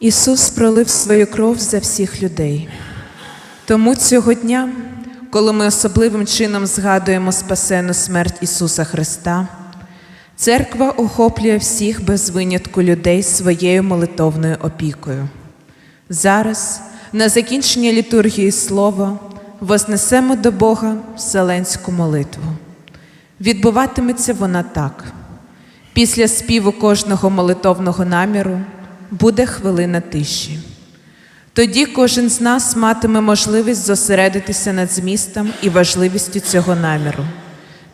Ісус пролив свою кров за всіх людей. Тому цього дня, коли ми особливим чином згадуємо спасену смерть Ісуса Христа, церква охоплює всіх без винятку людей своєю молитовною опікою. Зараз, на закінчення літургії Слова, вознесемо до Бога вселенську молитву. Відбуватиметься вона так. Після співу кожного молитовного наміру буде хвилина тиші. Тоді кожен з нас матиме можливість зосередитися над змістом і важливістю цього наміру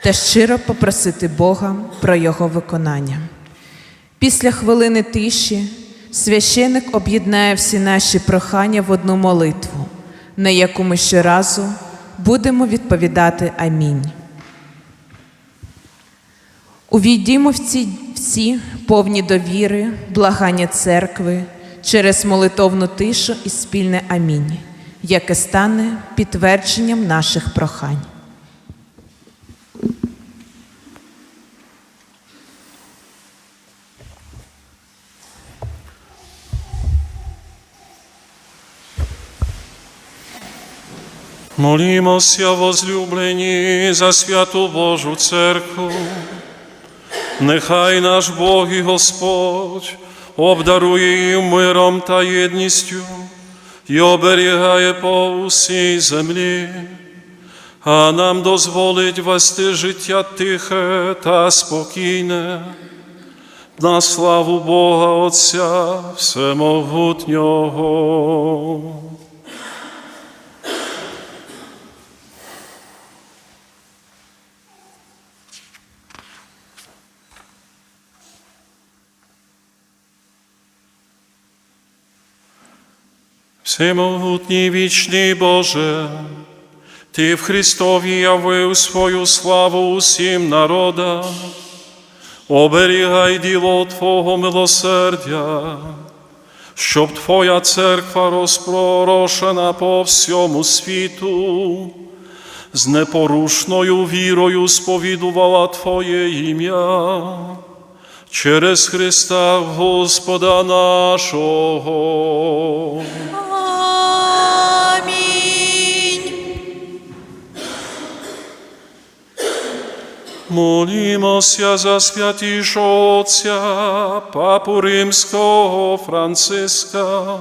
та щиро попросити Бога про його виконання. Після хвилини тиші священик об'єднає всі наші прохання в одну молитву, на яку ми щоразу будемо відповідати Амінь. Увійдімо в ці всі повні довіри, благання церкви через молитовну тишу і спільне амінь, яке стане підтвердженням наших прохань. Молімося, возлюблені, за святу Божу церкву. Нехай наш Бог і Господь обдарує її миром та єдністю і оберігає по усій землі, а нам дозволить вести життя тихе та спокійне, на славу Бога Отця Всемогутнього. Всемогутній вічний Боже, Ти в Христові явив свою славу усім народам, оберігай діло Твого милосердя, щоб Твоя церква розпорошена по всьому світу, з непорушною вірою сповідувала Твоє ім'я. Через Христа Господа нашого. Молімося за святішого Отця Папу Римського Франциска.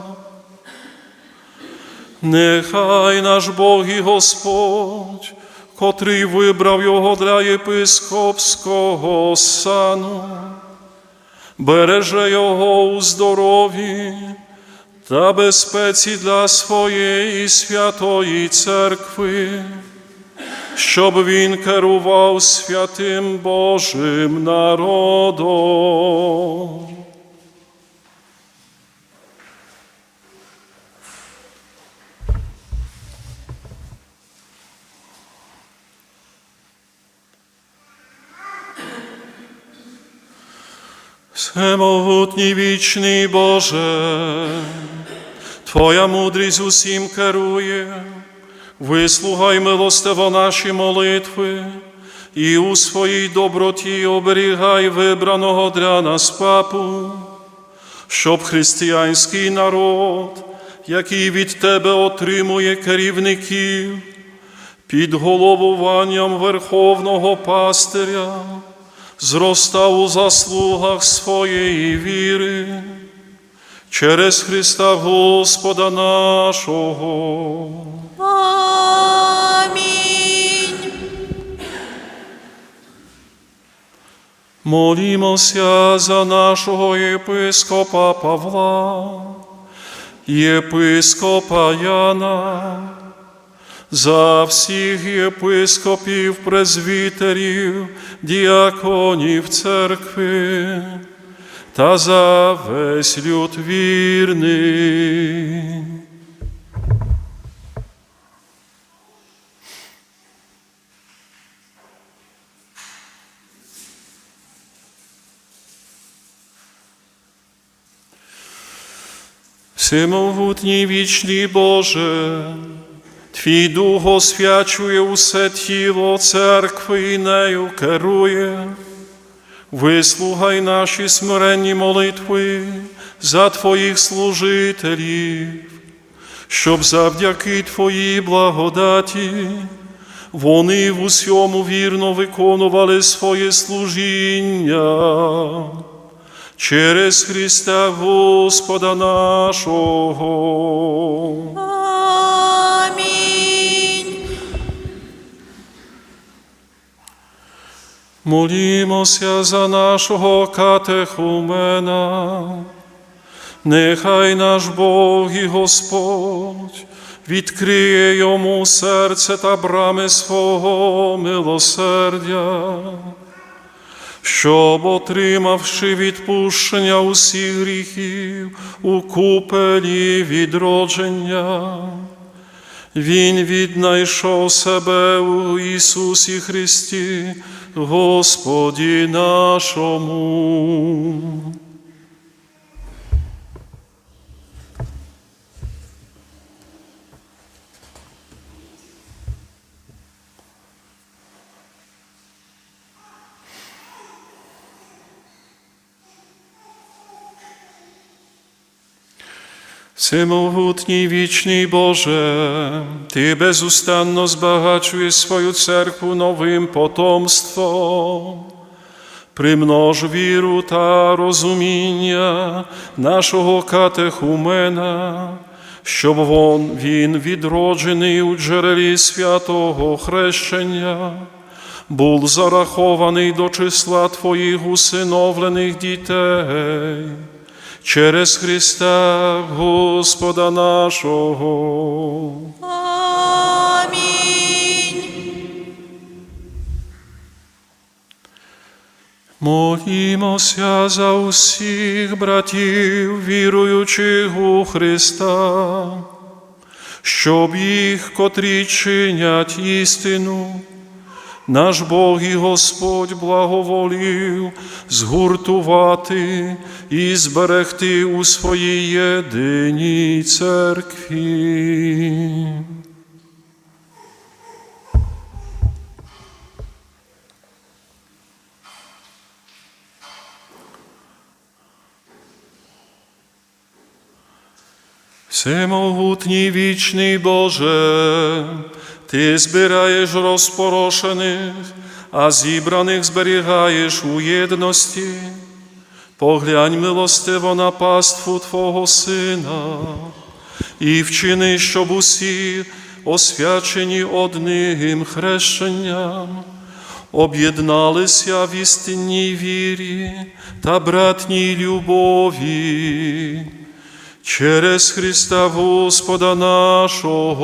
Нехай наш Бог і Господь, котрий вибрав його для єпископського сану, береже його у здоров'ї та безпеці для своєї святої церкви щоб він керував святим Божим народом. Всемогутній вічний Боже, Твоя мудрість усім керує. Вислухай милостиво наші молитви і у своїй доброті оберігай вибраного для нас папу, щоб християнський народ, який від Тебе отримує керівників, під головуванням Верховного пастиря, зростав у заслугах своєї віри. Через Христа Господа нашого. Молімося за нашого єпископа Павла, єпископа Яна, за всіх єпископів, презвітерів, діаконів церкви та за весь люд вірний. Всемогутній вічний Боже, Твій дух освячує усе тіло церкви і нею керує. Вислухай наші смиренні молитви за Твоїх служителів, щоб завдяки Твоїй благодаті вони в усьому вірно виконували своє служіння через Христа Господа нашого. Амінь. Молімося за нашого катехумена. Нехай наш Бог і Господь відкриє йому серце та брами свого милосердя, щоб, отримавши відпущення усіх гріхів у купелі відродження, він віднайшов себе у Ісусі Христі, Господі нашому. Всемогутній вічний Боже, Ти безустанно збагачуєш свою церкву новим потомством. Примнож віру та розуміння нашого катехумена, щоб вон, він відроджений у джерелі святого хрещення, був зарахований до числа Твоїх усиновлених дітей через Христа Господа нашого. Амінь. Молімося за усіх братів, віруючих у Христа, щоб їх, котрі чинять істину, наш Бог і Господь благоволів згуртувати і зберегти у своїй єдиній церкві. Всемогутній вічний Боже, Ти збираєш розпорошених, а зібраних зберігаєш у єдності. Поглянь милостиво на паству Твого Сина і вчини, щоб усі, освячені одним хрещенням, об'єдналися в істинній вірі та братній любові через Христа Господа нашого.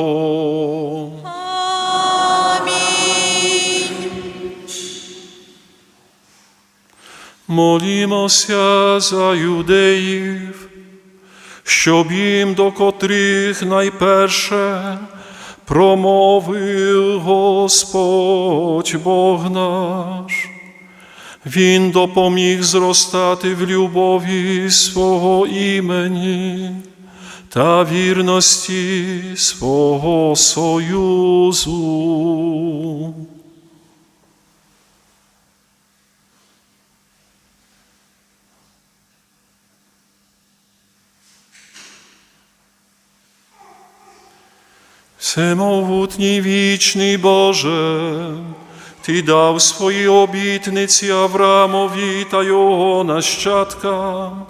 Молімося за юдеїв, щоб їм до котрих найперше промовив Господь Бог наш. Він допоміг зростати в любові свого імені та вірності свого союзу. Всемогутній вічний Боже, Ти дав свої обітниці Авраамові та його нащадкам.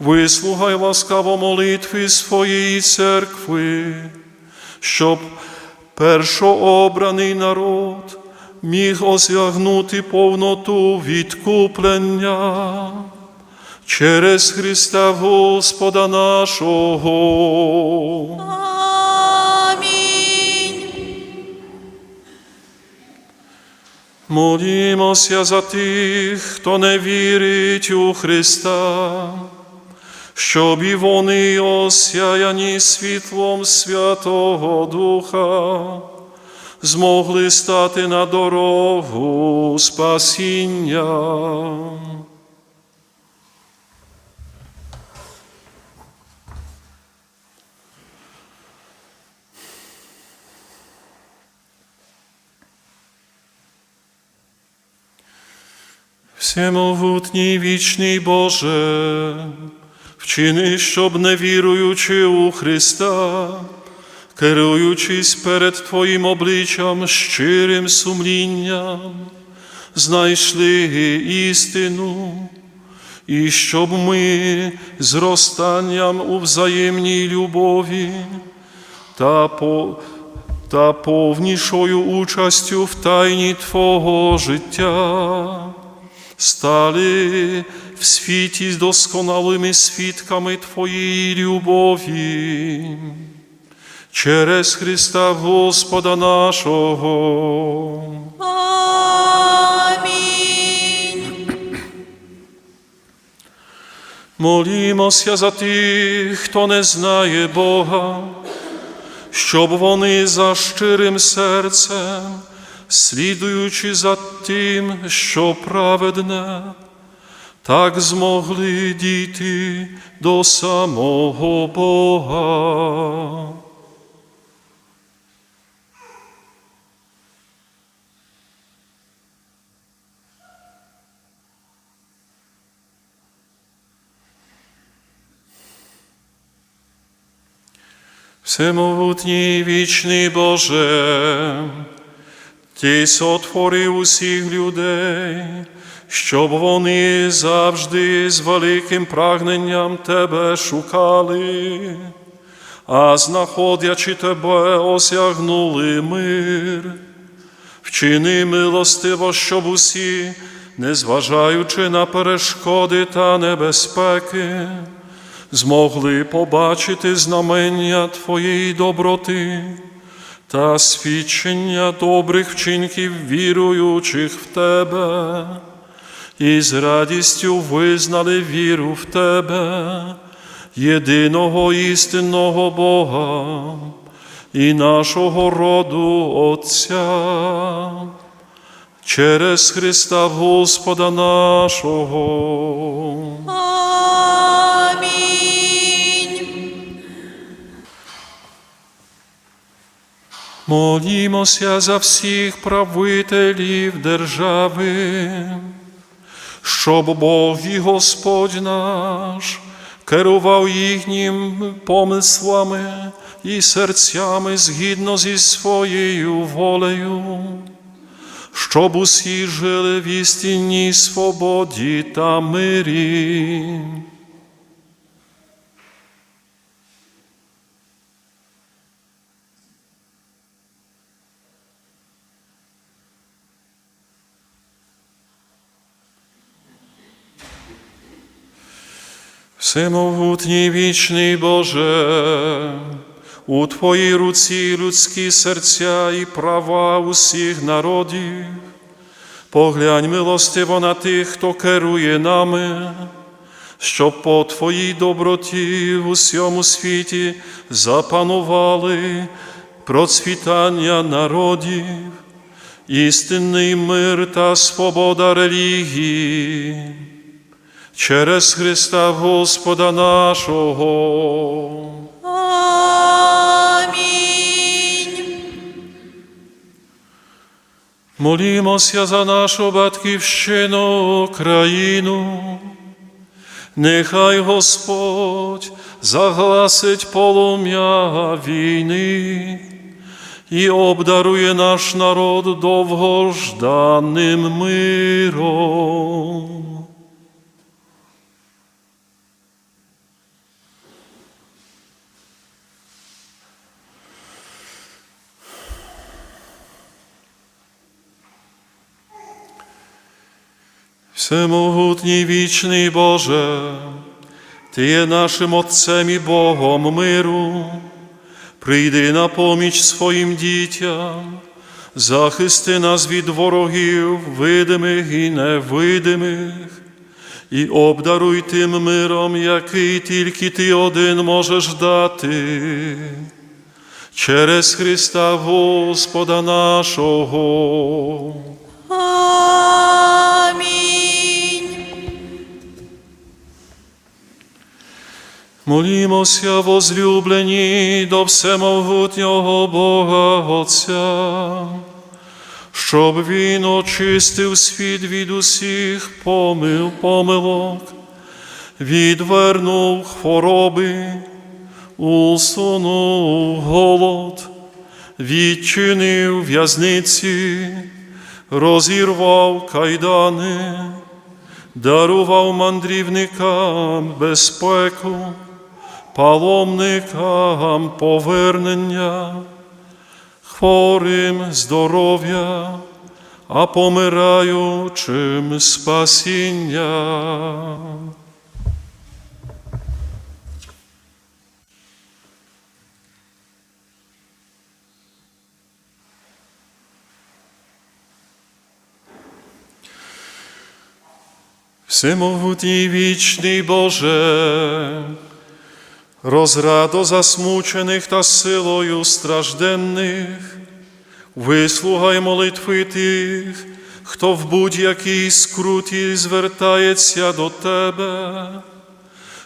Вислухай ласкаво молитви своєї церкви, щоб першообраний народ міг осягнути повноту відкуплення через Христа Господа нашого. Молімося за тих, хто не вірить у Христа, щоб і вони осяяні світлом Святого Духа, змогли стати на дорогу спасіння. Всемогутній вічний Боже, вчини, щоб не віруючи у Христа, керуючись перед Твоїм обличчям щирим сумлінням, знайшли істину, і щоб ми зростанням у взаємній любові та по та повнішою участю в тайні Твого життя стали в світі досконалими свідками Твоєї любові. Через Христа Господа нашого. Амінь. Молімося за тих, хто не знає Бога, щоб вони за щирим серцем, слідуючи за тим, що праведне, так змогли дійти до самого Бога. Всемогутній вічний Боже, Ти сотворив усіх людей, щоб вони завжди з великим прагненням Тебе шукали, а знаходячи Тебе, осягнули мир. Вчини милостиво, щоб усі, незважаючи на перешкоди та небезпеки, змогли побачити знамення Твоєї доброти та свідчення добрих вчинків віруючих в Тебе, і з радістю визнали віру в Тебе, єдиного істинного Бога і нашого роду Отця. Через Христа Господа нашого. Молімося за всіх правителів держави, щоб Бог і Господь наш керував їхнім помислами і серцями згідно зі своєю волею, щоб усі жили в істинній свободі та мирі. Всемогутній вічний Боже, у Твоїй руці людські серця і права усіх народів. Поглянь милостиво на тих, хто керує нами, щоб по Твоїй доброті в усьому світі запанували процвітання народів, істинний мир та свобода релігії через Христа Господа нашого. Амінь. Молімося за нашу батьківщину країну. Нехай Господь загласить полум'я війни і обдарує наш народ довгожданним миром. Всемогутній вічний Боже, Ти є нашим Отцем і Богом миру. Прийди на поміч своїм дітям, захисти нас від ворогів, видимих і невидимих, і обдаруй тим миром, який тільки Ти один можеш дати. Через Христа Господа нашого. Молімося, возлюблені до всемогутнього Бога Отця, щоб він очистив світ від усіх помил, помилок, відвернув хвороби, усунув голод, відчинив в'язниці, розірвав кайдани, дарував мандрівникам безпеку, паломникам повернення, хворим здоров'я, а помираючим спасіння. Всемогутній вічний Боже, розрадо засмучених та силою стражденних, вислухай молитви тих, хто в будь-якій скруті звертається до Тебе,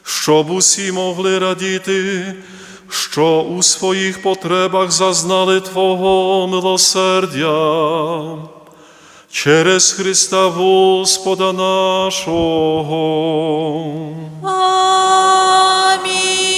щоб усі могли радіти, що у своїх потребах зазнали Твого милосердя через Христа Господа нашого. Амінь.